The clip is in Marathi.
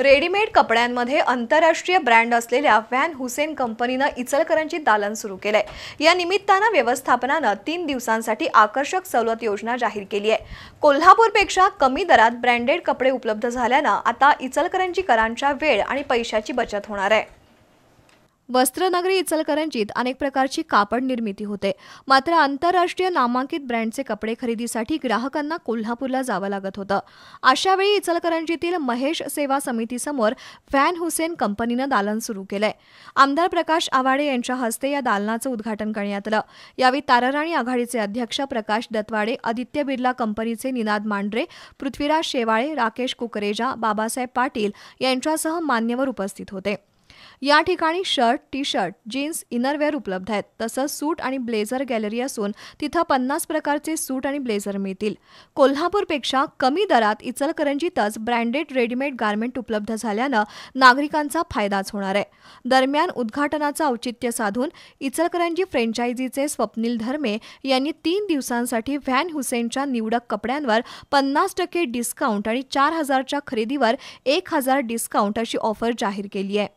रेडीमेड कपड्यांमध्ये आंतरराष्ट्रीय ब्रँड असलेल्या व्हॅन हुसेन कंपनीनं इचलकरंजीत दालन सुरू केलंय. या निमित्तानं व्यवस्थापनानं तीन दिवसांसाठी आकर्षक सवलत योजना जाहीर केली आहे कोल्हापूरपेक्षा कमी दरात ब्रँडेड कपडे उपलब्ध झाल्यानं आता इचलकरंजीकरांच्या वेळ आणि पैशाची बचत होणार आहे. वस्त्रनगरी इचलकरंजीत अनेक प्रकारची कापड निर्मिती होते. मात्र आंतरराष्ट्रीय नामांकित ब्रँडचे कपडे खरेदीसाठी ग्राहकांना कोल्हापूरला जावं लागत होतं. अशावेळी इचलकरंजीतील महेश सेवा समितीसमोर व्हॅन हुसेन कंपनीनं दालन सुरू केलंय. आमदार प्रकाश आवाडे यांच्या हस्ते या दालनाचं उद्घाटन करण्यात आलं. यावेळी ताराराणी आघाडीचे अध्यक्ष प्रकाश दत्वाडे आदित्य बिर्ला कंपनीचे निनाद मांढरे पृथ्वीराज शेवाळे राकेश कुकरेजा बाबासाहेब पाटील यांच्यासह मान्यवर उपस्थित होते. या ठिकाणी shirt T shirt jeans innerwear उपलब्ध आहेत. तसंच सूट आणि ब्लेझर गॅलरी असून तिथं पन्नास प्रकारचे सूट आणि ब्लेझर मिळतील. कोल्हापूरपेक्षा कमी दरात इचलकरंजीतच ब्रँडेड रेडीमेड गारमेंट उपलब्ध झाल्यानं नागरिकांचा फायदाच होणार आहे. दरम्यान उद्घाटनाचं औचित्य साधून इचलकरंजी फ्रेंचायझीचे स्वप्नील धर्मे यांनी तीन दिवसांसाठी व्हॅन हुसेनच्या निवडक कपड्यांवर पन्नास टक्के डिस्काउंट आणि चार हजारच्या खरेदीवर एक हजार डिस्काउंट अशी ऑफर जाहीर केली आहे.